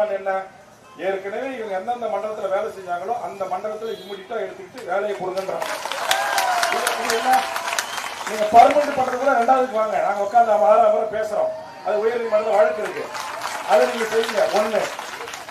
Demand என்ன? ஏற்கனவே இவங்க எந்தெந்த மண்டலத்தில் வேலை செஞ்சாங்களோ அந்த மண்டலத்தில் இம்மிடியா எடுத்துக்கிட்டு வேலையை கொடுங்கன்றாங்க. நீங்க பர்மனெண்ட் பண்றதுல கூட ரெண்டாவதுக்கு வாங்க. நாங்க உட்காந்து ஆறு முறை பேசுறோம். அது உயர் வழக்கு இருக்கு. அதை நீங்க செய்யுங்க. ஒண்ணு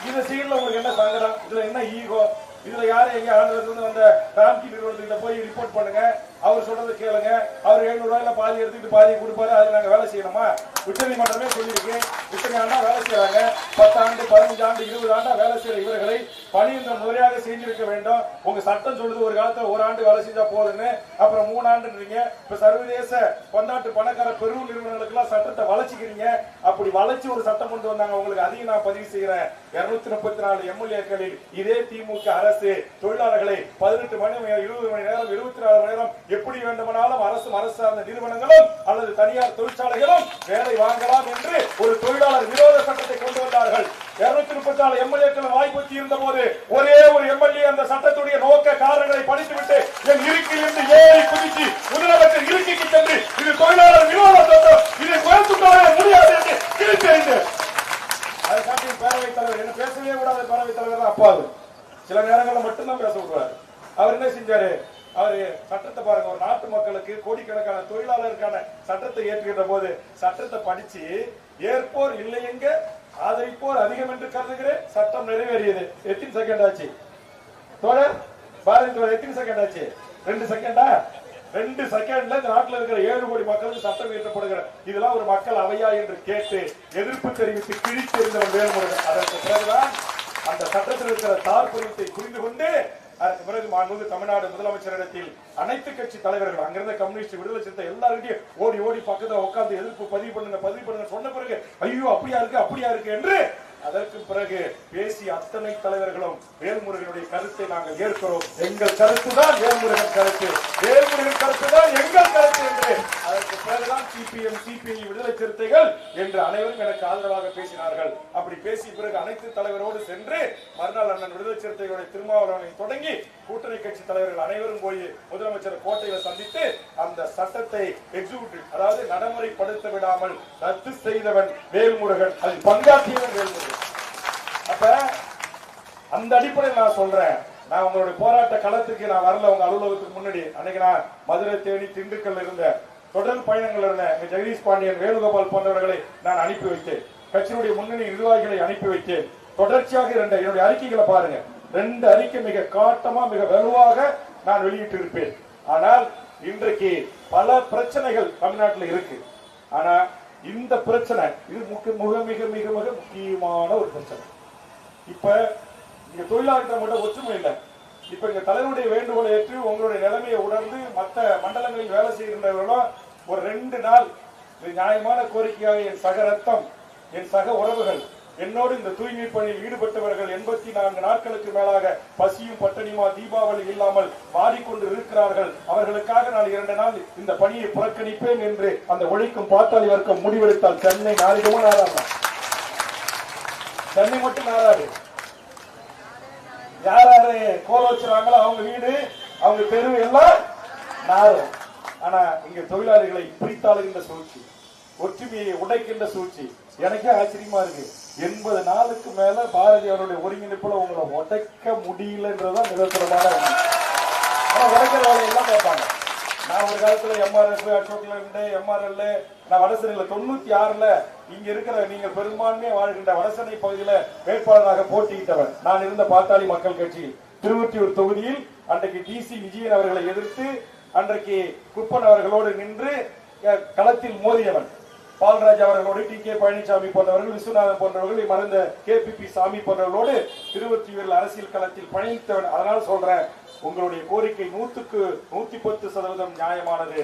இந்த சீன்ல உங்களுக்கு என்ன சங்கடம்? இதுல என்ன ஈகோ இதுல யாரு எங்க ஆளுநர் வந்த ராம்கி நிறுவனத்துக்கிட்ட போய் ரிப்போர்ட் பண்ணுங்க. அவர் சொல்றதை கேளுங்க. அவர் எழுநூறு ரூபாயில பாதி எடுத்துக்கிட்டு பாதி கொடுப்பாரு. அதுல நாங்க வேலை செய்யணுமா? உச்ச நீதிமன்றமே சொல்லியிருக்கு. இத்தனை ஆண்டா வேலை செய்யறாங்க பத்தாண்டு பதினஞ்சு ஆண்டு இருபது ஆண்டா வேலை செய்யற இவர்களை பணியின்ற முறையாக செஞ்சிருக்க வேண்டும். உங்க சட்டம் சொல்லுது ஒரு காலத்துல ஒரு ஆண்டு வேலை செஞ்சா போதுன்னு அப்புறம் மூணு ஆண்டுன்றீங்க இப்ப சர்வதேச பன்னாட்டு பணக்கார பெரு நிறுவனங்களுக்கு எல்லாம் சட்டத்தை வளர்ச்சிக்கிறீங்க. அப்படி வளைச்சு ஒரு சட்டம் கொண்டு வந்தாங்க. உங்களுக்கு அதையும் நான் பதிவு செய்யறேன் இருநூத்தி முப்பத்தி நாலு எம்எல்ஏக்களில் இதே திமுக அரசு தொழிலாளர்களை பதினெட்டு மணி இருபது மணி நேரம் இருபத்தி நாலு மணி நேரம் எப்படி வேண்டுமானாலும் அரசு அரசு சார்ந்த நிறுவனங்களும் அல்லது தனியார் தொழிற்சாலைகளும் வேலை வாங்கலாம் என்று ஒரு தொழிலாளர் விரோத சட்டத்தை கொண்டு வந்தார்கள். இருநூத்தி முப்பத்தி நாலு எம்எல்ஏக்கள் வாய்ப்பு இருந்த போது ஒரே ஒரு எம்எல்ஏ அந்த சட்டத்துடைய நோக்க காரணங்களை படித்துவிட்டு என் இருக்கில் இருந்து ஏறி குதிச்சு முதலமைச்சர் இருக்கைக்கு சென்று இது தொழிலாளர் விரோத சட்டம். இதை குறைத்துக்கொள்ள முடியாது என்று கிழித்தெறிந்து. அதை பேரவைத் தலைவர் என்ன பேசவே கூடாது பேரவைத் தலைவர் தான் அப்பாவு. சில நேரங்களில் மட்டும்தான் பேச விடுவார். அவர் என்ன செஞ்சாரு? அவரு சட்டத்தை பாருங்க ஒரு நாட்டு மக்களுக்கு கோடிக்கணக்கான தொழிலாளருக்கான சட்டத்தை ஏற்றுகின்ற போது சட்டத்தை படிச்சு ஏற்போர் இல்லை எங்க ஆதரிப்போர் அதிகம் என்று கருதுகிறேன். சட்டம் நிறைவேறியது. எத்தனை செகண்ட் ஆச்சு? தோழர் பாரதி தோழர் எத்தனை செகண்ட் ஆச்சு? ரெண்டு செகண்டா ரெண்டு செகண்ட்ல இந்த நாட்டுல இருக்கிற ஏழு கோடி மக்களுக்கு சட்டம் இயற்றப்படுகிற இதெல்லாம் ஒரு மக்கள் அவையா என்று கேட்டு எதிர்ப்பு தெரிவித்து கிழித்தெறிந்தவர் வேல்முருகன். அதற்கு பிறகுதான் அந்த சட்டத்தில் இருக்கிற தாற்பயத்தை புரிந்து கொண்டு அதற்கு பிறகு மாண்புமிகு தமிழ்நாடு முதலமைச்சரிடத்தில் அனைத்து கட்சி தலைவர்கள் அங்கிருந்த கம்யூனிஸ்ட் விடுதலை சிறுத்தை எல்லாருக்கிட்டையும் ஓடி ஓடி பக்கத்துல உட்கார்ந்து எதிர்ப்பு பதிவு பண்ணுங்க பதிவு பண்ணுங்க சொன்ன பிறகு ஐயோ அப்படியா இருக்கு அப்படியா இருக்கு என்று அதற்கு பிறகு பேசிய அத்தனை தலைவர்களும் வேல்முருகனுடைய கருத்தை நாங்கள் ஏற்கிறோம். எங்கள் கருத்து தான் வேல்முருகன் கருத்து. வேல்முருகன் கருத்து தான் எங்கள் கருத்து என்று சிபிஎம் சிபிஐ விடுதலை சிறுத்தைகள் என்று அனைவரும் எனக்கு ஆதரவாக பேசினார்கள். அப்படி பேசிய பிறகு அனைத்து தலைவரோடு சென்று மறுநாள் அண்ணன் விடுதலை சிறுத்தைகளுடைய திருமாவளவனை தொடங்கி கூட்டணி கட்சி தலைவர்கள் அனைவரும் போய் முதலமைச்சர் கோட்டையில சந்தித்து அந்த சட்டத்தை எக்ஸிக்யூட்டிவ் அதாவது நடைமுறைப்படுத்த விடாமல் ரத்து செய்தவன் வேல்முருகன். அதில் பங்காற்றியவன் வேல்முருகன். அப்ப அந்த அடிப்படையில் நான் சொல்றேன். நான் உங்களுடைய போராட்ட களத்துக்கு நான் வரல. உங்க அலுவலகத்துக்கு முன்னாடி அன்னைக்கு நான் மதுரை தேனி திண்டுக்கல்ல இருந்த தொடர் பயணங்கள் இருந்த ஜெகதீஷ் பாண்டியன் வேணுகோபால் போன்றவர்களை நான் அனுப்பி வைத்தேன். கட்சியினுடைய முன்னணி நிர்வாகிகளை அனுப்பி வைத்தேன். தொடர்ச்சியாக இருந்த என்னுடைய அறிக்கைகளை பாருங்க. ரெண்டு அறிக்கை மிக காட்டமா மிக வலுவாக நான் வெளியிட்டு இருப்பேன் ஆனால் இன்றைக்கு பல பிரச்சனைகள் தமிழ்நாட்டில் இருக்கு. ஆனா இந்த பிரச்சனை இது முக்கிய மிக மிக மிக மிக முக்கியமான ஒரு பிரச்சனை. இப்ப இங்க தொழிலாளர்கள் மட்டும் ஒற்றுமை இல்லை. இப்ப இங்க தலைவருடைய வேண்டுகோளை ஏற்று உங்களுடைய நிலைமையை உணர்ந்து மற்ற மண்டலங்களில் வேலை செய்கின்றவர்களும் ஒரு ரெண்டு நாள் நியாயமான கோரிக்கையாக என் சக ரத்தம் என் சக உறவுகள் என்னோடு இந்த தூய்மை பணியில் ஈடுபட்டவர்கள் எண்பத்தி நான்கு நாட்களுக்கு மேலாக பசியும் பட்டணியுமா தீபாவளி இல்லாமல் மாறிக்கொண்டு இருக்கிறார்கள். அவர்களுக்காக நான் இரண்டு நாள் இந்த பணியை புறக்கணிப்பேன் என்று அந்த ஒழிக்கும் பாட்டாளி வர்க்கம் முடிவெடுத்தால் சென்னை நாளிடமும் நாடாமா சென்னை மட்டும் நாடாது யார் யாரு கோல வச்சுறாங்களோ அவங்க வீடு அவங்க தெரு எல்லாம் நாரும் ஆனா இங்க தொழிலாளிகளை பிரித்தாளுகின்ற சூழ்ச்சி ஒற்றுமையை உடைக்கின்ற சூழ்ச்சி எனக்கே ஆச்சரியமா இருக்கு. எண்பது நாளுக்கு மேல பாரதியாருடைய ஒருங்கிணைப்புல உங்களை உடைக்க முடியலன்றதான் நிதர்சனமான உண்மை. ஆனா உடைக்கிற வேலையெல்லாம் கேட்பாங்க. நான் ஒரு காலத்துல எம்ஆர்எஃப் அசோக்ல இருந்தேன் எம்ஆர்எல் நான் வடசென்னையில தொண்ணூத்தி ஆறுல இங்க இருக்கிற நீங்கள் பெரும்பான்மையா வாழ்கின்ற வடசனை பகுதியில வேட்பாளராக போட்டியிட்டவர். நான் இருந்த பாத்தாளி மக்கள் கட்சி. திருவொற்றியூர் தொகுதியில் அன்றைக்கு டிசி விஜயன் அவர்களை எதிர்த்து அன்றைக்கு குப்பன் அவர்களோடு நின்று களத்தில் மோதியவன். பால்ராஜ் அவர்களோடு டி கே பழனிசாமி போன்றவர்கள் விஸ்வநாதன் போன்றவர்கள் மறைந்த கே பி பி சாமி போன்றவர்களோடு திருவொற்றியூரில் அரசியல் களத்தில் பயணித்தவன் அதனால் சொல்றேன் உங்களுடைய கோரிக்கை நூற்றுக்கு நூத்தி பத்து சதவீதம் நியாயமானது.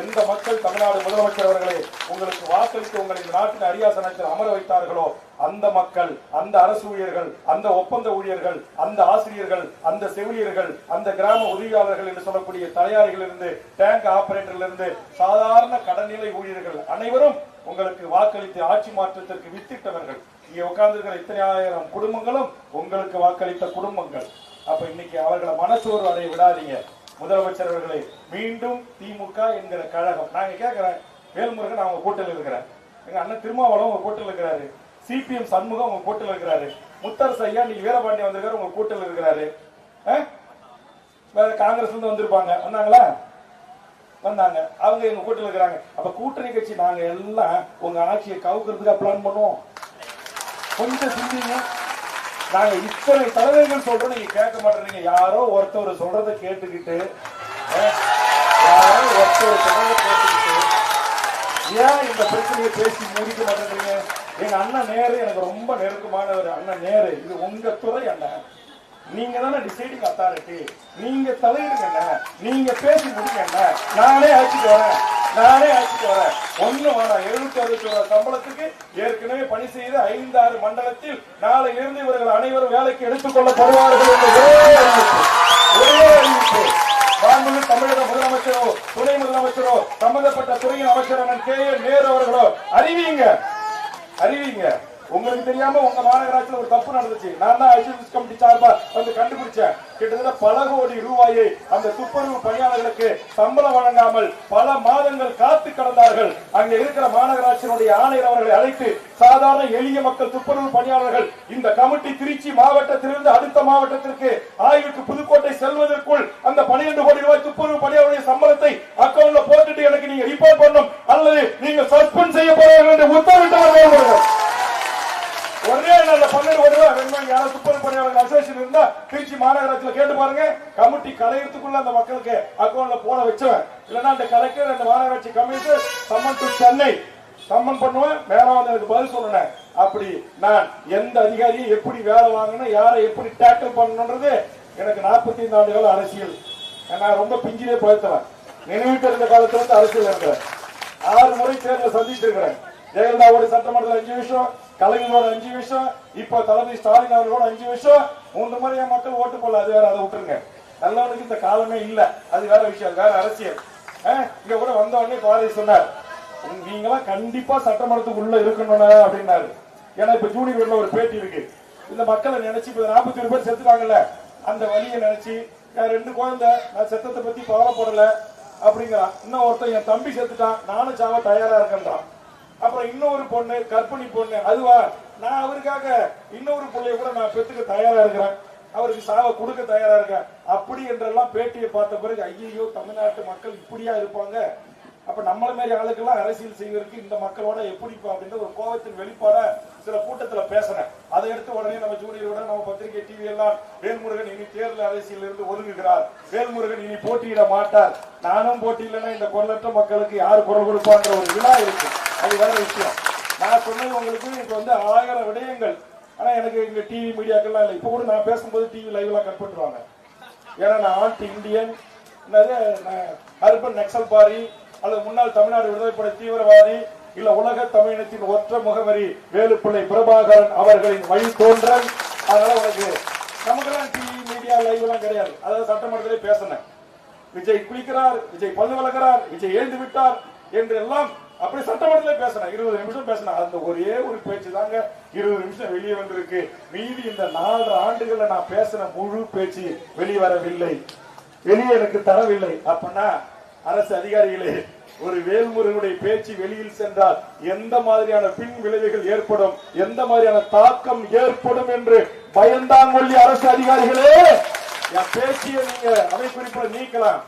எந்த மக்கள் தமிழ்நாடு முதலமைச்சர் அவர்களை உங்களுக்கு வாக்களித்து உங்களை இந்த நாட்டின் அரியாசனத்தில் அமர வைத்தார்களோ அந்த மக்கள் அந்த அரசு ஊழியர்கள் அந்த ஒப்பந்த ஊழியர்கள் அந்த ஆசிரியர்கள் அந்த செவிலியர்கள் அந்த கிராம உதவியாளர்கள் என்று சொல்லக்கூடிய தலையாரிகளிலிருந்து டேங்க் ஆபரேட்டர்லிருந்து சாதாரண கடல்நிலை ஊழியர்கள் அனைவரும் உங்களுக்கு வாக்களித்து ஆட்சி மாற்றத்திற்கு வித்திட்டவர்கள். இங்கே உட்கார்ந்துருக்கிற இத்தனை ஆயிரம் குடும்பங்களும் உங்களுக்கு வாக்களித்த குடும்பங்கள். அப்ப இன்னைக்கு அவர்களை மனசோர்வு அடைய விடாதீங்க. முதலமைச்சர் அவர்களை மீண்டும் திமுக என்கிற கழகம். நாங்க கேட்கிறேன் வேல்முருகன் அவங்க கூட்டத்தில் இருக்கிறேன் எங்க அண்ணன் திருமாவளம் அவங்க கூட்டில் இருக்கிறாரு. சிபிஎம் சண்முகம் அவங்க கூட்டத்தில் இருக்கிறாரு. முத்தரசு ஐயா நீ வீரபாண்டிய வந்திருக்காரு உங்க கூட்டில் இருக்கிறாரு. ஆ? வேற காங்கிரஸ்ல இருந்து வந்திருப்பாங்க. வந்தாங்களா? வந்தாங்க. அவங்க எங்க கூட்டத்தில் இருக்கிறாங்க. அப்ப கூட்டணி கட்சி நாங்க எல்லாம் உங்க ஆட்சியை கவுக்கிறதுக்கா பிளான் பண்ணுவோம். கொஞ்சம் சிந்திங்க. நாங்க இத்தனை தலைவர்கள் சொல்றோம் நீங்க கேட்க மாட்டேறீங்க யாரோ ஒருத்தவர் சொல்றதை கேட்டுக்கிட்டு யாரோ ஒருத்தவர் சொல்றதை கேட்டுக்கிட்டு ஏன் இந்த பிரச்சனையை பேசி முடிக்க மாட்டேங்கிறீங்க? எங்க அண்ணன் நேரு எனக்கு ரொம்ப நெருக்கமான ஒரு அண்ணன் நேரு இது உங்க துறை அண்ணன் நீங்க தானே டிசைடிங் அத்தாரிட்டி நீங்க தலையிடுங்க நீங்க பேசி முடிங்க நானே அழைச்சிட்டு வரேன். நானே அழைச்சிட்டு வரேன். ஒண்ணு வேணாம். எழுநூத்தி அறுபத்தி ஒரு சம்பளத்துக்கு ஏற்கனவே பணி செய்த ஐந்தாறு மண்டலத்தில் நாளையிலிருந்து இவர்கள் அனைவரும் வேலைக்கு எடுத்துக் கொள்ளப்படுவார்கள் ஒரே ஒரே அறிவிப்பு. மாண்புமிகு தமிழக முதலமைச்சரோ துணை முதலமைச்சரோ சம்பந்தப்பட்ட துறையின் அமைச்சரான கே ஏ நேரு அவர்களோ அறிவிங்க அறிவிங்க உங்களுக்கு தெரியாம உங்க மாநகராட்சியில் ஒரு தப்பு நடந்துச்சு. நான் தான் ஐசிஎஸ் கமிட்டி சார்பா வந்து கண்டுபிடிச்சேன். கிட்டத்தட்ட பல கோடி ரூபாயை அந்த துப்புரவு பணியாளர்களுக்கு சம்பளம் வழங்காமல் பல மாதங்கள் காத்து கடந்தார்கள். அங்க இருக்கிற மாநகராட்சியினுடைய ஆணையர் அவர்களை அழைத்து சாதாரண எளிய மக்கள் துப்புரவு பணியாளர்கள் இந்த கமிட்டி திருச்சி மாவட்டத்திலிருந்து அடுத்த மாவட்டத்திற்கு ஆய்வுக்கு புதுக்கோட்டை செல்வதற்குள் அந்த பனிரெண்டு கோடி ரூபாய் துப்புரவு பணியாளருடைய சம்பளத்தை அக்கௌண்ட்ல போட்டுட்டு எனக்கு நீங்க ரிப்போர்ட் பண்ணணும். அல்லது நீங்க சஸ்பெண்ட் செய்ய போறீர்கள் என்று உத்தரவிட்டு ஒரே நல்ல பன்னெண்டு கோடி ரூபாய் வேணுமா? யாரும் துப்புரவு பணியாளர்கள் அசோசியேஷன் இருந்தா திருச்சி மாநகராட்சியில கேட்டு பாருங்க. கமிட்டி கலையறதுக்குள்ள அந்த மக்களுக்கு அக்கௌண்ட்ல போட வச்சவன். இல்லைன்னா அந்த கலெக்டர் அந்த மாநகராட்சி commissioner summon to Chennai. Summon பண்ணுவேன் மேல வந்து எனக்கு பதில் சொல்லணும் அப்படி நான் எந்த அதிகாரியை எப்படி வேலை வாங்கணும் யாரை எப்படி டேக்கிள் பண்ணணுன்றது எனக்கு நாற்பத்தி ஐந்து ஆண்டுகள் அரசியல். நான் ரொம்ப பிஞ்சிலே பழுத்தவன். நினைவிட்டு இருந்த காலத்துல இருந்து அரசியல் இருக்கிறேன் ஆறு முறை தேர்தல சந்திச்சிருக்கிறேன். ஜெயலலிதாவோட சட்டமன்றத்தில் அஞ்சு விஷயம் கலைஞரோட அஞ்சு விஷயம் இப்ப தளபதி ஸ்டாலின் அவர்களோட அஞ்சு வருஷம் மூன்று முறை என் மக்கள் ஓட்டு போடல அது வேற அதை விட்டுருங்க. நல்லவனுக்கு இந்த காலமே இல்ல அது வேற விஷயம் வேற அரசியல். இங்க கூட வந்த உடனே பாரதி சொன்னார் நீங்களாம் கண்டிப்பா சட்டமன்றத்துக்கு உள்ள இருக்கணும் அப்படின்னாரு. ஏன்னா இப்ப ஜூனியர்ல ஒரு பேட்டி இருக்கு. இந்த மக்களை நினைச்சு இப்ப நாற்பத்தி ஒரு பேர் செத்துட்டாங்கல்ல அந்த வழியை நினைச்சு என் ரெண்டு குழந்தை நான் செத்தத்தை பத்தி கவலைப்படல அப்படிங்கிறான். இன்னும் ஒருத்தன் என் தம்பி செத்துட்டான் நானும் சாவ தயாரா இருக்கேன்றான். அப்புறம் இன்னொரு பொண்ணு கர்ப்பிணி பொண்ணு அதுவா? நான் அவருக்காக இன்னொரு பிள்ளைய கூட நான் பெற்றுக்க தயாரா இருக்கிறேன். அவருக்கு சாவை கொடுக்க தயாரா இருக்கேன். அப்படி என்றெல்லாம் பேட்டியை பார்த்த பிறகு ஐயோ தமிழ்நாட்டு மக்கள் இப்படியா இருப்பாங்க? அப்ப நம்மள மாதிரி ஆளுக்கெல்லாம் அரசியல் செய்வதற்கு இந்த மக்களோட எப்படி அப்படின்ற ஒரு கோபத்தின் வெளிப்பாட சில கூட்டத்துல பேசுறேன். அதை எடுத்து உடனே நம்ம ஜூனியரோட நம்ம பத்திரிகை டிவி எல்லாம் வேல்முருகன் இனி தேர்தல் அரசியல் இருந்து ஒதுங்குகிறார். வேல்முருகன் இனி போட்டியிட மாட்டார். நானும் போட்டியிடலைன்னா இந்த குரலற்ற மக்களுக்கு யார் குரல் கொடுப்பான்ற ஒரு விழா இருக்கு. அது வேற விஷயம். நான் சொன்னது உங்களுக்கு இப்ப வந்து ஆயிரம் விடயங்கள். ஆனால் எனக்கு இங்கே டிவி மீடியாக்கள்லாம் இல்லை. இப்போ கூட நான் பேசும்போது டிவி லைவ்லாம் கட் பண்ணுவாங்க ஏன்னா நான் ஆன்டி இந்தியன். என்னது? நான் அர்பன் நக்சல் பாரி அல்லது முன்னாள் தமிழ்நாடு விடுதலை படை தீவிரவாதி. இல்ல உலக தமிழினத்தின் ஒற்ற முகவரி வேலுப்பிள்ளை பிரபாகரன் அவர்களின் வழி தோன்றல். அதனால உனக்கு நமக்கெல்லாம் டிவி மீடியா லைவ் எல்லாம் கிடையாது. அதாவது சட்டமன்றத்திலே பேசினேன். விஜய் குளிக்கிறார் விஜய் பல்லு வளர்க்கிறார் விஜய் எழுந்து விட்டார் என்று எல்லாம் அப்படி சட்டமன்றத்திலே பேசினேன் இருபது நிமிஷம் பேசினேன் அந்த ஒரே ஒரு பேச்சு தாங்க. இருபது நிமிஷம் வெளியே வந்திருக்கு. மீதி இந்த நாலு ஆண்டுகள்ல நான் பேசின முழு பேச்சு வெளிவரவில்லை. வெளியே எனக்கு தரவில்லை. அப்பனா அரசு அதிகாரிகளே ஒரு வேல்முருகனுடைய பேச்சு வெளியில் சென்றால் எந்த மாதிரியான பின் விளைவுகள் ஏற்படும்? எந்த மாதிரியான தாக்கம் ஏற்படும் என்று பயந்தாங்கொல்லி அரசு அதிகாரிகளே என் பேச்சியை நீங்க அமைப்புறிப்புல நீக்கலாம்.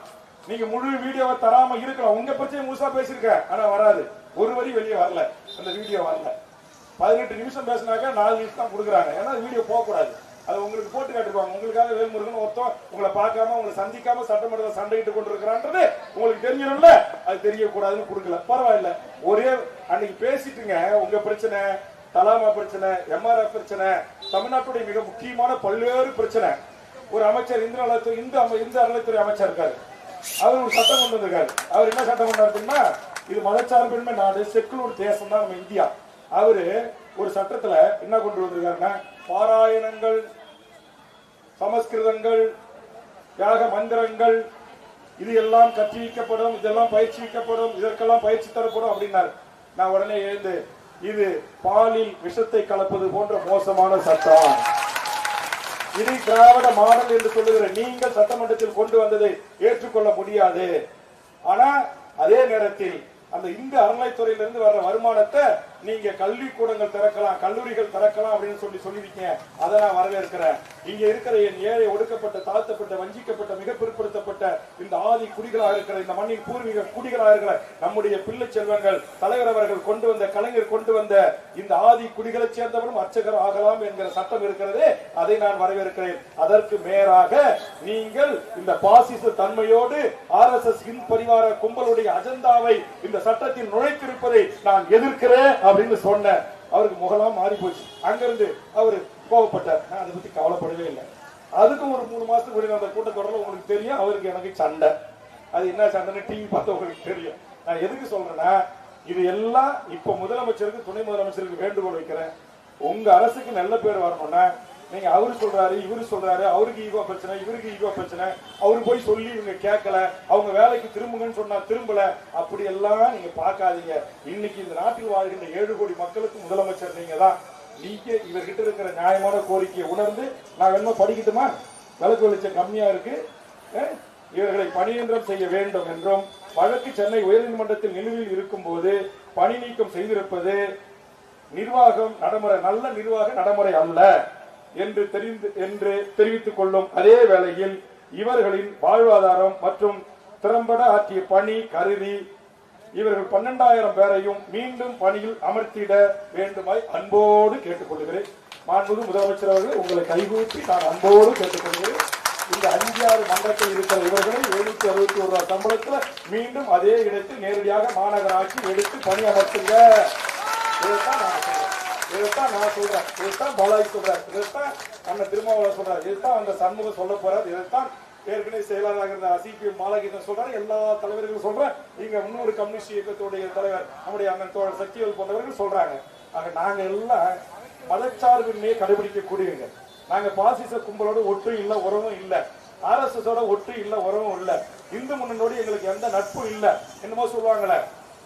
நீங்க முழு வீடியோவை தராம இருக்கலாம் உங்க பிரச்சனை முழுசா பேசிருக்க ஆனா வராது. ஒரு வரி வெளியே வரல. அந்த வீடியோ வரல. பதினெட்டு நிமிஷம் பேசினாக்க நாலு நிமிஷம் தான் கொடுக்குறாங்க. ஏன்னா வீடியோ போக கூடாது அது உங்களுக்கு போட்டு காட்டுவாங்க உங்களுக்காக வேல்முருகன் ஒருத்தன் உங்களை பார்க்காம உங்களை சந்திக்காம சட்டமன்றத்தில் சண்டையிட்டு கொண்டிருக்கிறான்றது உங்களுக்கு தெரியணும்ல அது தெரியக்கூடாதுன்னு கொடுக்கல. பரவாயில்ல. ஒரே அன்னைக்கு பேசிட்டுங்க. உங்க பிரச்சனை தலாமா பிரச்சனை எம்ஆர்எஃப் பிரச்சனை தமிழ்நாட்டுடைய மிக முக்கியமான பல்வேறு பிரச்சனை. ஒரு அமைச்சர் இந்து நலத்துறை இந்து அம- இந்து அறநிலைத்துறை அமைச்சர் இருக்காரு. அவர் ஒரு சட்டம் கொண்டு வந்திருக்காரு. அவர் என்ன சட்டம் கொண்டாரு வந்தாருன்னா இது மதச்சார்பின்மை நாடு செக்குலர் தேசம் தான் நம்ம இந்தியா. அவரு ஒரு சட்டத்துல என்ன கொண்டு வந்திருக்காருன்னா பாராயணங்கள் சமஸ்கிருதங்கள் யாக மந்திரங்கள் இது எல்லாம் கற்றுவிக்கப்படும் இதெல்லாம் பயிற்சிக்கப்படும் இதற்கெல்லாம் பயிற்சி தரப்படும் அப்படின்னாரு. நான் உடனே எழுந்து இது பாலில் விஷத்தை கலப்பது போன்ற மோசமான சட்டம். இது திராவிட மாடல் என்று சொல்லுகிற நீங்கள் சட்டமன்றத்தில் கொண்டு வந்ததை ஏற்றுக்கொள்ள முடியாது. ஆனா அதே நேரத்தில் அந்த இந்து அறநிலைத்துறையிலிருந்து வர்ற வருமானத்தை நீங்க கல்வி கூடங்கள் திறக்கலாம் கல்லூரிகள் திறக்கலாம் அப்படின்னு சொல்லி சொல்லிருக்கீங்க அதை நான் வரவேற்கிறேன். இங்க இருக்கிற என் ஏழை ஒடுக்கப்பட்ட தாழ்த்தப்பட்ட வஞ்சிக்கப்பட்ட மிக பிற்படுத்தப்பட்ட இந்த ஆதி குடிகளாக இருக்கிற இந்த மண்ணின் பூர்வீக குடிகளாக இருக்கிற நம்முடைய பிள்ளை செல்வங்கள் தலைவர் அவர்கள் கொண்டு வந்த கலைஞர் கொண்டு வந்த இந்த ஆதி குடிகளை சேர்ந்தவரும் அர்ச்சகர் ஆகலாம் என்கிற சட்டம் இருக்கிறதே அதை நான் வரவேற்கிறேன். அதற்கு மேலாக நீங்கள் இந்த பாசிச தன்மையோடு ஆர் எஸ் எஸ் இன் பரிவார கும்பலுடைய அஜெண்டாவை இந்த சட்டத்தில் நுழைத்திருப்பதை நான் எதிர்க்கிறேன். அப்படின்னு சொன்னேன் அவருக்கு முகலாம் மாறி போச்சு. அங்கிருந்து அவரு கோவப்பட்டார். நான் அதை பத்தி கவலைப்படவே இல்லை. அதுக்கும் ஒரு மூணு மாசத்துக்கு முன்னாடி அந்த கூட்டத்தொடர்ல உங்களுக்கு தெரியும் அவருக்கு எனக்கு சண்டை. அது என்ன சண்டைன்னு டிவி பார்த்த உங்களுக்கு தெரியும். நான் எதுக்கு சொல்றேன்னா இது எல்லாம் இப்ப முதலமைச்சருக்கு துணை முதலமைச்சருக்கு வேண்டுகோள் வைக்கிறேன். உங்க அரசுக்கு நல்ல பேர் வரணும்னா நீங்க அவரு சொல்றாரு இவரு சொல்றாரு அவருக்கு ஈகோ பிரச்சனை இவருக்கு ஈகோ பிரச்சனை. அவரு போய் சொல்லி இவங்க கேட்கல அவங்க வேலைக்கு திரும்புங்கன்னு சொன்னா திரும்பல. அப்படி எல்லாம் நீங்க பார்க்காதீங்க. இன்னைக்கு இந்த நாட்டில் வாழ்கின்ற ஏழு கோடி மக்களுக்கு முதலமைச்சர் நீங்க தான். நீங்க இவர்கிட்ட இருக்கிற நியாயமான கோரிக்கையை உணர்ந்து நான் வேணுமா படிக்கட்டுமா? விளக்கு வெளிச்சம் கம்மியா இருக்கு. இவர்களை பணியந்திரம் செய்ய வேண்டும் என்றும் வழக்கு சென்னை உயர்நீதிமன்றத்தில் நிலுவையில் இருக்கும்போது பணி நீக்கம் செய்திருப்பது நிர்வாகம் நடைமுறை நல்ல நிர்வாக நடைமுறை அல்ல. என்று தெரிந்து என்று தெரிவித்துக் கொள்ளும் அதே வேளையில் இவர்களின் வாழ்வாதாரம் மற்றும் திறம்பட ஆற்றிய பணி கருதி இவர்கள் பன்னெண்டாயிரம் பேரையும் மீண்டும் பணியில் அமர்த்திட வேண்டுமாய் அன்போடு கேட்டுக்கொள்கிறேன். மாண்புமிகு முதலமைச்சர் அவர்கள் உங்களை கைகூப்பி நான் அன்போடு கேட்டுக்கொள்கிறேன். இந்த அஞ்சு ஆறு மன்றத்தில் இருக்கிற இவர்களை எழுநூத்தி அறுபத்தி ஒரு ரூபாய் சம்பளத்தில் மீண்டும் அதே இடத்தில் நேரடியாக மாநகராட்சி எடுத்து பணி அமர்த்துங்க இதைத்தான் நான் சொல்றேன். இதைத்தான் நான் பாலாஜி சொல்றாரு. இதைத்தான் அண்ணன் திருமாவளவன் சொல்றாரு. இதைத்தான் அந்த சண்முகம் சொல்ல போறாரு. இதைத்தான் ஏற்கனவே செயலாளராக இருந்த சிபிஎம் மாலகீதன் சொல்றாரு. எல்லா தலைவர்களும் சொல்றேன். இங்க முன்னூறு கம்யூனிஸ்ட் இயக்கத்துடைய தலைவர் நம்முடைய அண்ணன் தோழர் சக்திவேல் போன்றவர்கள் சொல்றாங்க. ஆக நாங்க எல்லாம் மதச்சார்பின்மையை கடைபிடிக்கக்கூடியவங்க. நாங்க பாசிச கும்பலோட ஒற்றும் இல்ல உறவும் இல்ல. ஆர்எஸ்எஸ் ஓட ஒற்று இல்ல உறவும் இல்ல. இந்து முன்னோடு எங்களுக்கு எந்த நட்பும் இல்ல. என்னமோ சொல்லுவாங்களே.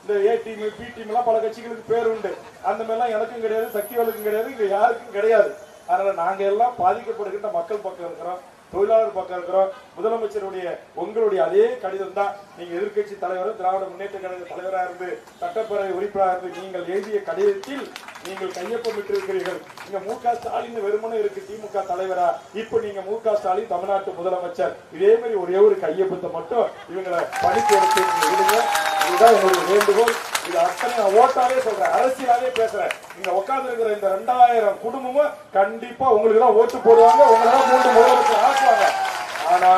இந்த ஏ டீம் பி டீம் எல்லாம் பல கட்சிகளுக்கு பேர் உண்டு. அந்த மாதிரிலாம் எனக்கும் கிடையாது சக்திவேலுக்கும் கிடையாது இங்க யாருக்கும் கிடையாது. அதனால நாங்க எல்லாம் பாதிக்கப்படுகின்ற மக்கள் பக்கம் இருக்கிறோம் தொழிலாளர் பக்கம் இருக்கிறோம். முதலமைச்சருடைய உங்களுடைய அதே கடிதம் தான். நீங்க எதிர்க்கட்சி தலைவரும் திராவிட முன்னேற்ற கழக தலைவராக இருந்து சட்டப்பேரவை உறுப்பினராக இருந்து நீங்கள் எழுதிய கடிதத்தில் நீங்கள் கையொப்பமிட்டிருக்கிறீர்கள். இங்க மு க ஸ்டாலின் வெறுமனே இருக்கு திமுக தலைவரா? இப்ப நீங்க மு க ஸ்டாலின் தமிழ்நாட்டு முதலமைச்சர். இதே மாதிரி ஒரே ஒரு கையொப்பத்தை மட்டும் இவங்களை பணிக்கு எடுத்து விடுங்க. இதுதான் என்னுடைய வேண்டுகோள். இது அத்தனை நான் ஓட்டாலே சொல்றேன். அரசியலாலே பேசுறேன். இங்க உட்கார்ந்து இருக்கிற இந்த ரெண்டாயிரம் குடும்பமும் கண்டிப்பா உங்களுக்கு தான் ஓட்டு போடுவாங்க. உங்களை தான் மூன்று முதலமைச்சர் ஆக்குவாங்க. ஆனா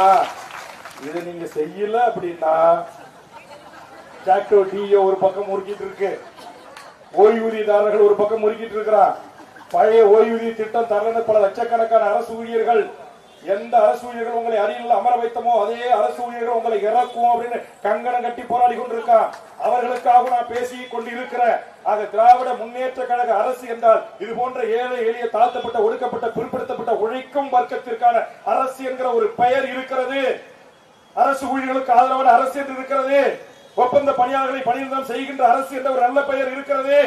இதை நீங்க செய்யல அப்படின்னா டாக்டோ டிஓ ஒரு பக்கம் முறுக்கிட்டு இருக்கு. ஓய்வூதியதாரர்கள் ஒரு பக்கம் முறுக்கிட்டு இருக்கிறான் பழைய ஓய்வூதிய திட்டம் தரன பல லட்சக்கணக்கான அரசு ஊழியர்கள் எந்த அரசு ஊழியர்கள் உங்களை அரியணில் அமர வைத்தமோ அதே அரசு ஊழியர்கள் உங்களை இறக்கும் அப்படின்னு கங்கணம் கட்டி போராடி கொண்டிருக்கான் அவர்களுக்காக நான் பேசி கொண்டு இருக்கிறேன் ஆக திராவிட முன்னேற்ற கழக அரசு என்றால் இது போன்ற ஏழை எளிய தாழ்த்தப்பட்ட ஒடுக்கப்பட்ட பிற்படுத்தப்பட்ட உழைக்கும் வர்க்கத்திற்கான அரசு என்கிற ஒரு பெயர் இருக்கிறது. அரசு ஊழியர்களுக்கு ஆதரவான அரசு என்று இருக்கிறது. ஒப்பந்த பணியாளர்களை பணியிடம் செய்கின்ற அரசு என்ற ஒரு நல்ல பெயர் இருக்கிறது.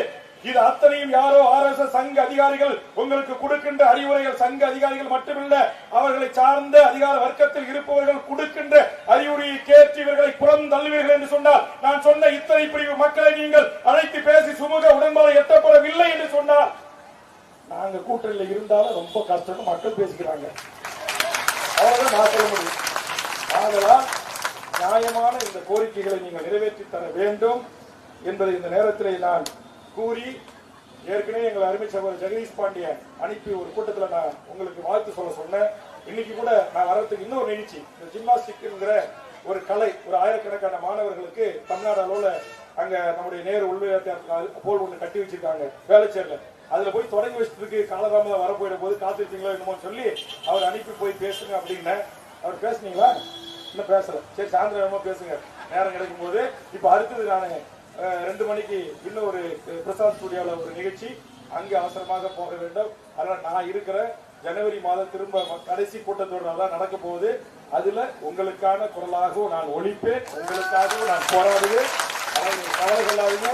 இது அத்தனையும் யாரோ ஆர்எஸ்எஸ் சங்க அதிகாரிகள் உங்களுக்கு கொடுக்கின்ற அறிவுரைகள். சங்க அதிகாரிகள் மட்டுமல்ல அவர்களை சார்ந்த அதிகார வர்க்கத்தில் இருப்பவர்கள் கொடுக்கின்ற அறிவுரையை கேட்டு இவர்களை புறம் தள்ளுவீர்கள் என்று சொன்னால் நான் சொன்ன இத்தனை பிரிவு மக்களை நீங்கள் அழைத்து பேசி சுமூக உடன்பாடு எட்டப்படவில்லை என்று சொன்னால் நாங்க கூட்டணியில் இருந்தாலும் ரொம்ப கஷ்டம் மக்கள் பேசிக்கிறாங்க. அவ்வளவுதான் நான் சொல்ல முடியும் நியாயமான இந்த கோரிக்கைகளை நீங்கள் நிறைவேற்றி தர வேண்டும் என்பதை இந்த நேரத்திலே நான் கூறி ஏற்கனவே எங்கள் அருமை சகோதரர் ஜெகதீஷ் பாண்டியன் அனுப்பி ஒரு கூட்டத்தில் நான் உங்களுக்கு வாழ்த்து சொல்ல சொன்னேன். இன்னைக்கு கூட நான் வர்றதுக்கு இன்னொரு நிகழ்ச்சி இந்த ஜிம்னாஸ்டிக்ங்கிற ஒரு கலை ஒரு ஆயிரக்கணக்கான மாணவர்களுக்கு தமிழ்நாடு அளவில் அங்கே நம்முடைய நேரு உள்விளையாட்டு போல் ஒன்று கட்டி வச்சிருக்காங்க வேலைச்சேரில் அதில் போய் தொடங்கி வச்சதுக்கு காலதாமதம் வர போயிடும் போது காத்திருக்கீங்களோ என்னமோ சொல்லி அவர் அனுப்பி போய் பேசுங்க அப்படின்னேன். அவர் பேசுனீங்களா? இன்னும் பேசல. சரி சாயந்தரம் வேணுமா பேசுங்க. நேரம் கிடைக்கும் போது இப்ப அடுத்தது நான் ரெண்டு மணிக்கு இன்னும் ஒரு பிரசாத் ஸ்டுடியோல ஒரு நிகழ்ச்சி. அங்கே அவசரமாக போக வேண்டும். அதனால் நான் இருக்கிற ஜனவரி மாதம் திரும்ப கடைசி கூட்டத்தொடர் தான் நடக்க போகுது. அதுல உங்களுக்கான குரலாகவும் நான் ஒழிப்பேன். உங்களுக்காகவும் நான் போராடுவேன். அதனால கவலை கொள்ளாதீங்க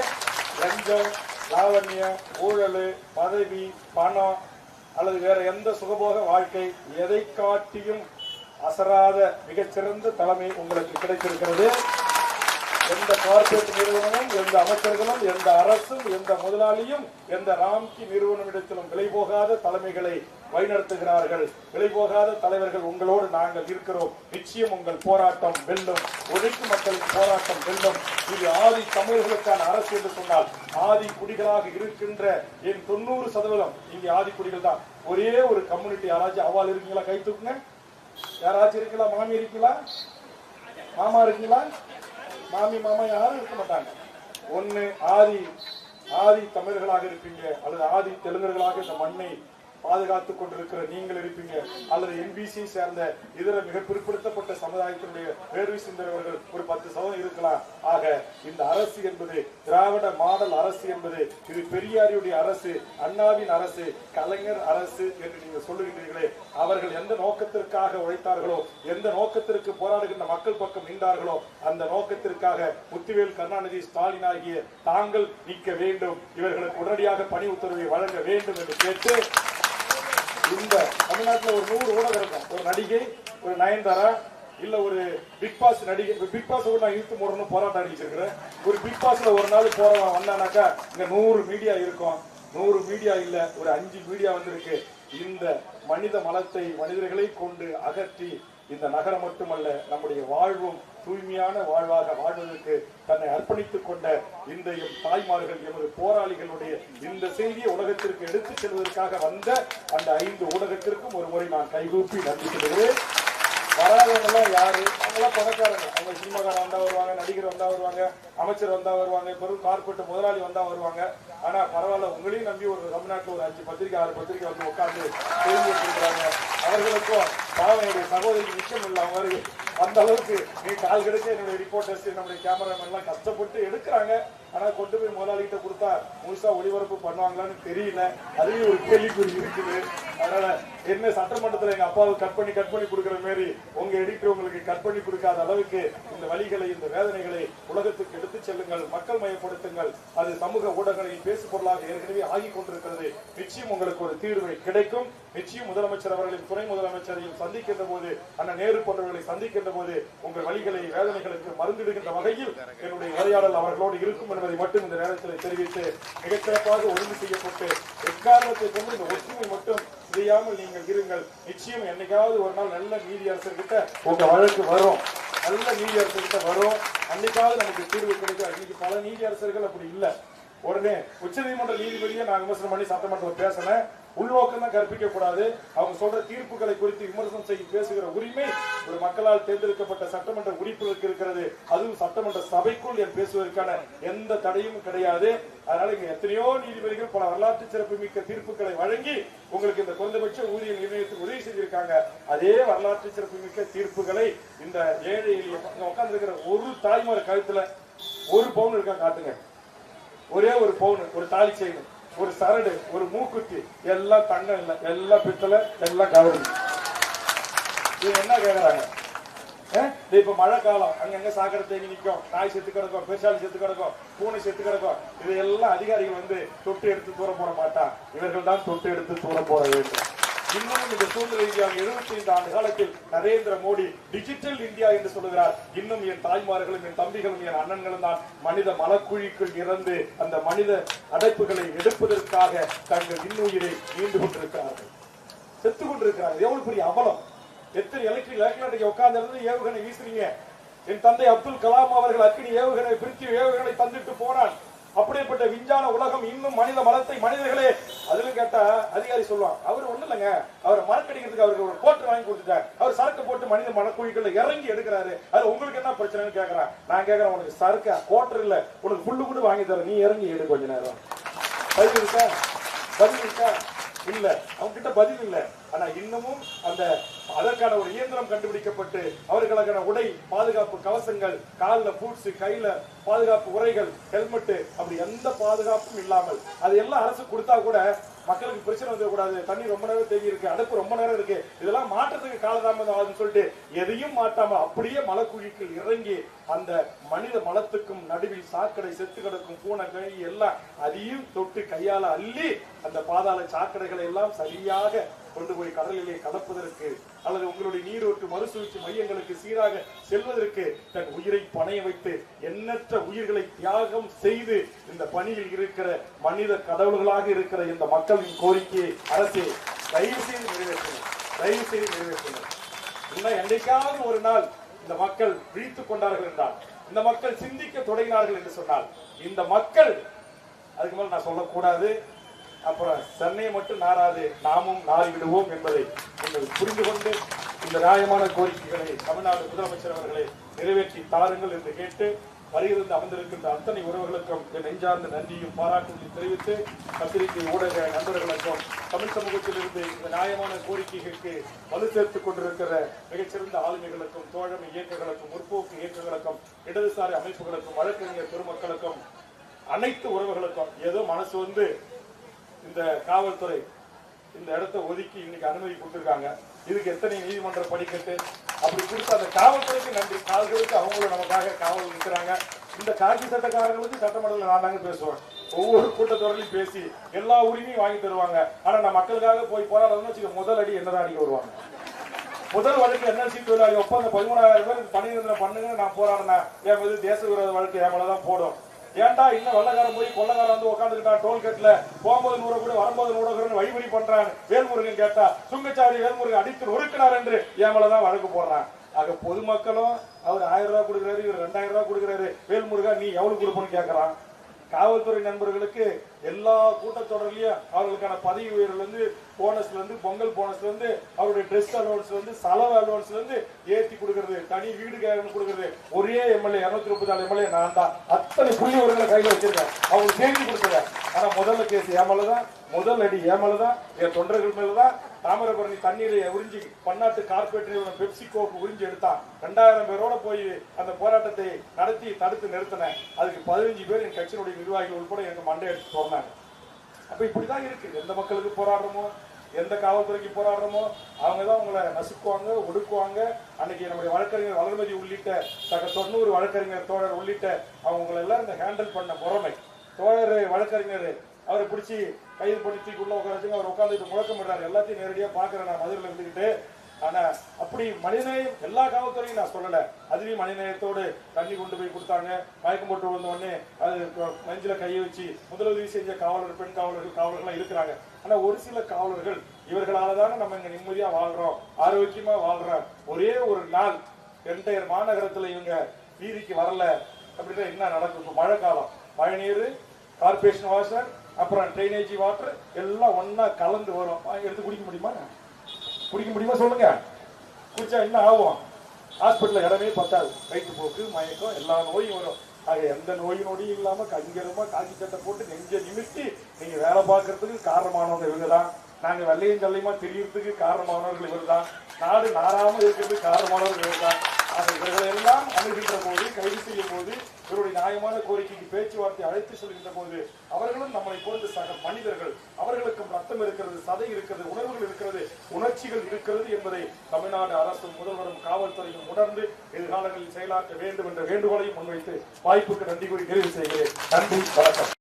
லஞ்சம் லாவண்யம் ஊழல் பதவி பணம் அல்லது வேற எந்த சுகபோக வாழ்க்கை எதை காட்டியும் அசராத மிகச்சிறந்த தலைமை உங்களுக்கு கிடைத்திருக்கிறது. எந்த கார்பரேட் நிறுவனமும் எந்த அமைச்சர்களும் எந்த அரசும் எந்த முதலாளியும் எந்த ராம்கி நிறுவனமிடத்திலும் விலை போகாத தலைமைகளை வழிநடத்துகிறார்கள். விலை போகாத தலைவர்கள் உங்களோடு நாங்கள் இருக்கிறோம். நிச்சயம் உங்கள் போராட்டம் வெல்லும். ஒழிக்கு மக்களின் போராட்டம் வெல்லும். இது ஆதி தமிழர்களுக்கான அரசு என்று சொன்னால் ஆதி குடிகளாக இருக்கின்ற என் தொண்ணூறு சதவீதம் இங்கே ஆதி குடிகள் தான். ஒரே ஒரு கம்யூனிட்டி யாராச்சும் அவால் இருக்கீங்களா? கை தூக்குங்க. யாராச்சும் இருக்கீங்களா? மாமி இருக்கலாம் மாமா இருக்கீங்களா? மாமி மாமா யாரும் இருக்க மாட்டாங்க. ஒண்ணு ஆதி ஆதி தமிழர்களாக இருப்பீங்க. அல்லது ஆதி தெலுங்கர்களாக இந்த மண்ணை பாதுகாத்துக் கொண்டிருக்கிற நீங்கள் இருப்பீங்க. அல்லது என்பிசி சேர்ந்த இதர மிக பிற்படுத்தப்பட்ட சமுதாயத்தினுடைய வேர்வை சிந்தவர்கள் ஒரு பத்து சதவீதம் இருக்கலாம். ஆக இந்த அரசு என்பது திராவிட மாடல் அரசு என்பது இது பெரியாரியுடைய அரசு அண்ணாவின் அரசு கலைஞர் அரசு என்று நீங்கள் சொல்லுகின்றீர்களே அவர்கள் எந்த நோக்கத்திற்காக உழைத்தார்களோ எந்த நோக்கத்திற்கு போராடுகின்ற மக்கள் பக்கம் நின்றார்களோ அந்த நோக்கத்திற்காக முத்துவேல் கருணாநிதி ஸ்டாலின் ஆகிய தாங்கள் நிற்க வேண்டும். இவர்களுக்கு உடனடியாக பணி உத்தரவை வழங்க வேண்டும் என்று கேட்டு இந்த தமிழ்நாட்டில் ஒரு நூறு ஊடகம் இருக்கும். ஒரு நடிகை ஒரு நயன்தாரா இல்ல ஒரு பிக் பாஸ் நடிகை. பிக் பாஸ் கூட நான் இழுத்து மூடணும் போராட்டம் அடிச்சிருக்கிறேன் ஒரு பிக் பாஸ்ல ஒரு நாள் போறவன் வந்தானாக்கா இங்க நூறு மீடியா இருக்கும். நூறு மீடியா இல்ல ஒரு அஞ்சு மீடியா வந்திருக்கு. இந்த மனித மலத்தை மனிதர்களை கொண்டு அகற்றி இந்த நகரம் மட்டுமல்ல நம்முடைய வாழ்வும் தூய்மையான வாழ்வாக வாழ்வதற்கு தன்னை அர்ப்பணித்துக் கொண்ட இந்த எம் தாய்மார்கள் எமது போராளிகளுடைய இந்த செய்தியை உலகத்திற்கு எடுத்துச் செல்வதற்காக வந்த அந்த ஐந்து ஊடகத்திற்கும் ஒரு முறை நான் கைகூப்பி நன்றி சொல்கிறேன். வராதவங்களாம் யாரு? அவங்களாம் பணக்காரங்க. அவங்க சினிமாக்காரன் வந்தா வருவாங்க நடிகர் வந்தா வருவாங்க அமைச்சர் வந்தா வருவாங்க பெரும் கார்பரேட் முதலாளி வந்தா வருவாங்க. ஆனா பரவாயில்ல உங்களையும் நம்பி ஒரு தமிழ்நாட்டில் ஒரு அஞ்சு பத்திரிக்கை ஆறு பத்திரிக்கை வந்து உட்கார்ந்து தெரிஞ்சு வச்சிருக்கிறாங்க அவர்களுக்கும் பாவம் என்னுடைய சகோதரிக்கு நிச்சயம் இல்லை அவங்க அந்த அளவுக்கு நீ கால் கிடைக்க என்னுடைய ரிப்போர்ட்டர்ஸ் நம்முடைய கேமராமேன் எல்லாம் கஷ்டப்பட்டு எடுக்கிறாங்க. ஆனா கொண்டு போய் முதலாளிகிட்ட கொடுத்தா முழுசா ஒளிபரப்பு பண்ணுவாங்களான்னு தெரியல. அதுலயும் ஒரு கேள்விக்குறி இருக்குது. அதனால என்ன சட்டமன்றத்துல எங்க அப்பாவை கட் பண்ணி கட் பண்ணி கொடுக்குற மாதிரி உங்க எடிட்டர் உங்களுக்கு கட் பண்ணி கொடுக்காத அளவுக்கு இந்த வழிகளை இந்த வேதனைகளை உலகத்துக்கு எடுத்துச் செல்லுங்கள் மக்கள் மயப்படுத்துங்கள். அது சமூக ஊடகங்களில் பேசு பொருளாக ஏற்கனவே ஆகிக் கொண்டிருக்கிறது. நிச்சயம் உங்களுக்கு ஒரு தீர்வு கிடைக்கும். நிச்சயம் முதலமைச்சர் அவர்களையும் துணை முதலமைச்சரையும் சந்திக்கின்ற போது அண்ணன் நேரு போன்றவர்களை சந்திக்கின்ற போது உங்கள் வழிகளை வேதனைகளுக்கு மருந்திடுகின்ற வகையில் என்னுடைய உரையாடல் அவர்களோடு இருக்கும் என்பதை மட்டும் இந்த நேரத்தில் தெரிவித்து மிகச்சிறப்பாக ஒழுங்கு செய்யப்பட்டு எக்காரணத்தை கொண்டு இந்த ஒற்றுமை மட்டும் செய்யாமல் நீங்கள் இருங்கள். நிச்சயம் என்னைக்காவது ஒரு நாள் நல்ல நீதி அரசர்கிட்ட உங்க வழக்கு வரும். நல்ல நீதி அரசர்கிட்ட வரும். அன்னைக்காவது நமக்கு தீர்வு கிடைக்கும். இன்னைக்கு பல நீதி அரசர்கள் அப்படி இல்லை. உடனே உச்சநீதிமன்ற நீதிபதியை நான் விமர்சனம் பண்ணி சட்டமன்றத்தில் பேசினேன். உள்நோக்கம் தான் கற்பிக்க கூடாது. அவங்க சொல்ற தீர்ப்புகளை குறித்து விமர்சனம் செய்ய பேசுகிற உரிமை ஒரு மக்களால் தேர்ந்தெடுக்கப்பட்ட சட்டமன்ற உறுப்பினருக்கு இருக்கிறது. அதுவும் சட்டமன்ற சபைக்குள் என் பேசுவதற்கான எந்த தடையும் கிடையாது. அதனால இங்க எத்தனையோ நீதிபதிகள் பல வரலாற்று சிறப்பு மிக்க தீர்ப்புகளை வழங்கி உங்களுக்கு இந்த குறைந்தபட்ச ஊதிய நிர்ணயத்துக்கு உதவி செஞ்சிருக்காங்க. அதே வரலாற்று சிறப்பு மிக்க தீர்ப்புகளை இந்த ஏழை உட்கார்ந்து இருக்கிற ஒரு தாய்மார் கழுத்துல ஒரு பவுன் இருக்கா காட்டுங்க. ஒரே ஒரு பவுன் ஒரு தாலி செய்யணும் ஒரு சரடு ஒரு மூக்குத்தி எல்லாம் தங்கம் இல்லை எல்லாம் பித்தளை எல்லாம் கவரி இது என்ன கேட்குறாங்க இது இப்ப மழை காலம். அங்கங்க சாக்கடை தேங்கி நிற்கும் நாய் செத்து கிடக்கும் பெருசாலி செத்து கிடக்கும் பூனை செத்து கிடக்கும். இது எல்லாம் அதிகாரிகள் வந்து தொட்டு எடுத்து தூர போட மாட்டான். இவர்கள் தான் தொட்டு எடுத்து தூர போட வேண்டும். இன்னும் இந்த சுதந்திர இந்தியாவின் எழுபத்தி ஐந்து ஆண்டு காலத்தில் நரேந்திர மோடி டிஜிட்டல் இந்தியா என்று சொல்லுகிறார். இன்னும் என் தாய்மார்களும் என் தம்பிகளும் என் அண்ணன்களும் தான் மனித மலக்குழிக்குள் இறந்து அந்த மனித அடைப்புகளை எடுப்பதற்காக தங்கள் இன்னுயிரை நீண்டு கொண்டிருக்கிறார்கள். செத்து கொண்டிருக்கிறார்கள். எவ்வளவு பெரிய அவலம். எத்தனை எலக்ட்ரிக் எலக்ட்ரிக் உட்கார்ந்து இருந்து ஏவுகணை வீசுறீங்க? என் தந்தை அப்துல் கலாம் அவர்கள் அக்கினி ஏவுகணை பிரித்து ஏவுகணை தந்துட்டு போனான். அப்படிப்பட்ட விஞ்ஞான உலகம் இன்னும் மனித மலத்தை மனிதர்களே அதுல கேட்டா அதிகாரி சொல்லுவான் அவர் ஒண்ணு இல்லைங்க. அவர் மரக்கடிக்கிறதுக்கு அவருக்கு ஒரு கோட்டு வாங்கி கொடுத்துட்டார். அவர் சரக்கு போட்டு மனித மலக்குழிக்குள்ள இறங்கி எடுக்கிறாரு. அது உங்களுக்கு என்ன பிரச்சனைன்னு கேக்குறான். நான் கேக்குறேன் உனக்கு சரக்கு கோட்டர் இல்ல. உனக்கு புல்லு கூட வாங்கி தரேன். நீ இறங்கி எடு கொஞ்ச நேரம். பதில் இருக்கா? பதில் இருக்கா? இல்ல. அவங்க கிட்ட பதில் இல்ல. ஆனா இன்னமும் அந்த அதற்கான ஒரு இயந்திரம் கண்டுபிடிக்கப்பட்டு அவர்களுக்கான உடை பாதுகாப்பு கவசங்கள் காலில் பூட்ஸ் கையில பாதுகாப்பு உரைகள் ஹெல்மெட் அப்படி எந்த பாதுகாப்பும் இல்லாமல் அது எல்லாம் அரசு கொடுத்தா கூட மக்களுக்கு பிரச்சனை வந்துடக்கூடாது. தண்ணி ரொம்ப நேரம் தேங்கி இருக்கு அடுப்பு ரொம்ப நேரம் இருக்கு. இதெல்லாம் மாற்றத்துக்கு காலதாமதம் ஆகுதுன்னு சொல்லிட்டு எதையும் மாட்டாம அப்படியே மலக்குழிக்கு இறங்கி அந்த மனித மலத்துக்கும் நடுவில் சாக்கடை செத்து கிடக்கும் பூனை கை எல்லாம் அதையும் தொட்டு கையால அள்ளி அந்த பாதாள சாக்கடைகளை எல்லாம் சரியாக கொண்டு போய் கடலிலே கலப்பதற்கு அல்லது உங்களுடைய நீரோட்டு மறுசுழற்சி மையங்களுக்கு சீராக செல்வதற்கு தன் உயிரை பணைய வைத்து எண்ணற்ற உயிர்களை தியாகம் செய்து இந்த பணியில் இருக்கிற மனித கடவுள்களாக இருக்கிற இந்த மக்களின் கோரிக்கையை அரசே தயவு செய்து நிறைவேற்றினர் தயவு செய்து நிறைவேற்றினர் இன்னும் என்றைக்காவது ஒரு நாள் இந்த மக்கள் விழித்துக் கொண்டார்கள் என்றால் இந்த மக்கள் சிந்திக்க தொடங்கினார்கள் என்று சொன்னால் இந்த மக்கள் அதுக்கு மேல நான் சொல்லக்கூடாது அப்புறம் சென்னையை மட்டும் நாராது நாமும் நாறி விடுவோம் என்பதை நீங்கள் புரிந்து கொண்டு இந்த நியாயமான கோரிக்கைகளை தமிழ்நாடு முதலமைச்சர் அவர்களை நிறைவேற்றி தாருங்கள் என்று கேட்டு வருகிறது அமர்ந்திருக்கின்ற அத்தனை உறவுகளுக்கும் என் நெஞ்சார்ந்த நன்றியும் பாராட்டுகளையும் தெரிவித்து பத்திரிகை ஊடக நண்பர்களுக்கும் தமிழ் சமூகத்திலிருந்து இந்த நியாயமான கோரிக்கைகளுக்கு வலு சேர்த்துக் கொண்டிருக்கிற மிகச்சிறந்த ஆளுமைகளுக்கும் தோழமை இயக்கங்களுக்கும் முற்போக்கு இயக்கங்களுக்கும் இடதுசாரி அமைப்புகளுக்கும் வழக்கறிஞர் பெருமக்களுக்கும் அனைத்து உறவுகளுக்கும் ஏதோ மனசு வந்து இந்த காவல்துறை இந்த இடத்தை ஒதுக்கி இன்னைக்கு அனுமதி கொடுத்துருக்காங்க. இதுக்கு எத்தனை நீதிமன்ற படிக்கட்டு? அப்படி கொடுத்த அந்த காவல்துறைக்கு நன்றி. காவல்துறைக்கு அவங்களும் நமக்காக காவல் நிற்கிறாங்க. இந்த காட்சி சட்டக்காரங்களுக்கு சட்டமன்றத்தில் நான் தாங்க பேசுவேன். ஒவ்வொரு கூட்டத்தொடரிலையும் பேசி எல்லா உரிமையும் வாங்கி தருவாங்க. ஆனா நான் மக்களுக்காக போய் போராடணும்னு வச்சுக்க முதல் அடி என்னதான் அடிக்க வருவாங்க? முதல் வழக்கு என்எல்சி தொழிலாளி ஒப்பந்தம் பதிமூணாயிரம் பேர் பணி நிறுத்தம் பண்ணுங்க நான் போராடினேன். என் மீது தேச விரோத வழக்கு என் மேலதான் போடும். ஏன்டா இன்னும் வெள்ளக்காரன் போய் கொள்ளக்காரன் வந்து உட்காந்துக்கிட்டான் டோல்கேட்ல போகும்போது நூறு கூட வரும்போது நூறு கூட வழிபறி பண்றான் வேல்முருகன் கேட்டா சுங்கச்சாரி வேல்முருகன் அடித்து நொறுக்கினார் என்று என் மேலதான் வழக்கு போடுறான். ஆக பொதுமக்களும் அவர் ஆயிரம் ரூபாய் கொடுக்குறாரு இவர் ரெண்டாயிரம் ரூபாய் கொடுக்குறாரு. வேல்முருகா நீ எவ்வளவு கொடுப்போன்னு கேட்கறான் காவல்துறை நண்பர்களுக்கு எல்லா கூட்டத்தொடர்லையும் அவர்களுக்கான பதவி உயர்வுல இருந்து போனஸ்ல இருந்து பொங்கல் போனஸ்ல இருந்து அவருடைய ட்ரெஸ் அலவன்ஸ்ல இருந்து செலவு அலவன்ஸ்ல இருந்து ஏத்தி கொடுக்கறது தனி வீடு கேட்கணும் கொடுக்கறது. ஒரே எம்எல்ஏ இருநூத்தி முப்பத்தி நாலு எம்எல்ஏ நான் தான். அத்தனை புள்ளி கையில் வச்சிருக்கேன். அவங்களுக்கு தேடி கொடுத்துருக்கேன். ஆனா முதல்ல கேஸ் ஏமலதான் முதல் அடி ஏமலதான் என் தொண்டர்கள் மேலதான் தாமிரபரணி தண்ணீரை உறிஞ்சி பன்னாட்டு கார்பரேட் நிறுவனம் பெப்சிகோக்கு உறிஞ்சி எடுத்தான் ரெண்டாயிரம் பேரோட போய் அந்த போராட்டத்தை நடத்தி தடுத்து நிறுத்தினேன் அதுக்கு பதினஞ்சு பேர் என் கட்சியினுடைய நிர்வாகிகள் உட்பட எனக்கு மண்டை எடுத்து சொன்னாங்க அப்ப இப்படிதான் இருக்கு. எந்த மக்களுக்கு போராடுறோமோ எந்த காவல்துறைக்கு போராடுறோமோ அவங்க தான் உங்களை நசுக்குவாங்க ஒடுக்குவாங்க. அன்னைக்கு நம்முடைய வழக்கறிஞர் வளர்மதி உள்ளிட்ட சக தொண்ணூறு வழக்கறிஞர் தோழர் உள்ளிட்ட அவங்களெல்லாம் எல்லாம் இந்த ஹேண்டில் பண்ண முறைமை. தோழர் வழக்கறிஞர் அவரை பிடிச்சி கைது பண்ணி தூக்கி உள்ள உட்கார அவர் உட்காந்துட்டு முழக்கமிடுறாரு எல்லாத்தையும் நேரடியா பாக்குறேன் நான் மதுரில் இருந்துகிட்டு. ஆனா அப்படி மனிதநேயம் எல்லா காவல்துறையும் நான் சொல்லல. அதுலயும் மனிதநேயத்தோடு தண்ணி கொண்டு போய் கொடுத்தாங்க. மயக்கம் போட்டு வந்த உடனே அது நெஞ்சில கையை வச்சு முதலுதவி செஞ்ச காவலர் பெண் காவலர்கள் காவலர்கள்லாம் இருக்கிறாங்க. ஆனா ஒரு சில காவலர்கள் இவர்களால் தானே நம்ம இங்க நிம்மதியா வாழ்றோம் ஆரோக்கியமா வாழ்றோம். ஒரே ஒரு நாள் என்டையர் மாநகரத்துல இவங்க வீதிக்கு வரல அப்படின்னா என்ன நடக்கும்? மழை காலம் மழை நீர் கார்பரேஷன் வாசர் அப்புறம் ட்ரைனேஜ் வாட்டர் எல்லாம் ஒன்றா கலந்து வரும். வாங்கி எடுத்து குடிக்க முடியுமா? குடிக்க முடியுமா சொல்லுங்க. குடிச்சா என்ன ஆகும்? ஹாஸ்பிட்டல் இடமே பத்தாது வயிற்று போக்கு மயக்கம் எல்லா நோயும் வரும். ஆக எந்த நோய் நொடியும் இல்லாமல் கஞ்சரமா காக்கி சட்டை போட்டு நெஞ்ச நிமித்தி நீங்க வேலை பார்க்கறதுக்கு காரணமானவங்க இவங்க தான் நாங்க வெள்ளையும் கல்லையுமா தெரியறதுக்கு காரணமானவர்கள் இவர் தான் நாடு நாராம இருக்கிறதுக்கு காரணமானவர்கள் இவர் தான் ஆக இவர்களெல்லாம் அணுகின்ற போது கைது செய்யும் போது இவருடைய நியாயமான கோரிக்கைக்கு பேச்சுவார்த்தை அழைத்து செல்கின்ற போது அவர்களும் நம்மளை போன்ற சக மனிதர்கள். அவர்களுக்கும் ரத்தம் இருக்கிறது சதை இருக்கிறது உணர்வுகள் இருக்கிறது உணர்ச்சிகள் இருக்கிறது என்பதை தமிழ்நாடு அரசும் முதல்வரும் காவல்துறையும் உணர்ந்து எதிர்காலங்களில் செயலாற்ற வேண்டும் என்ற வேண்டுகோளையும் முன்வைத்து வாய்ப்புக்கு நன்றி கூறி நிறைவு செய்கிறேன். நன்றி வணக்கம்.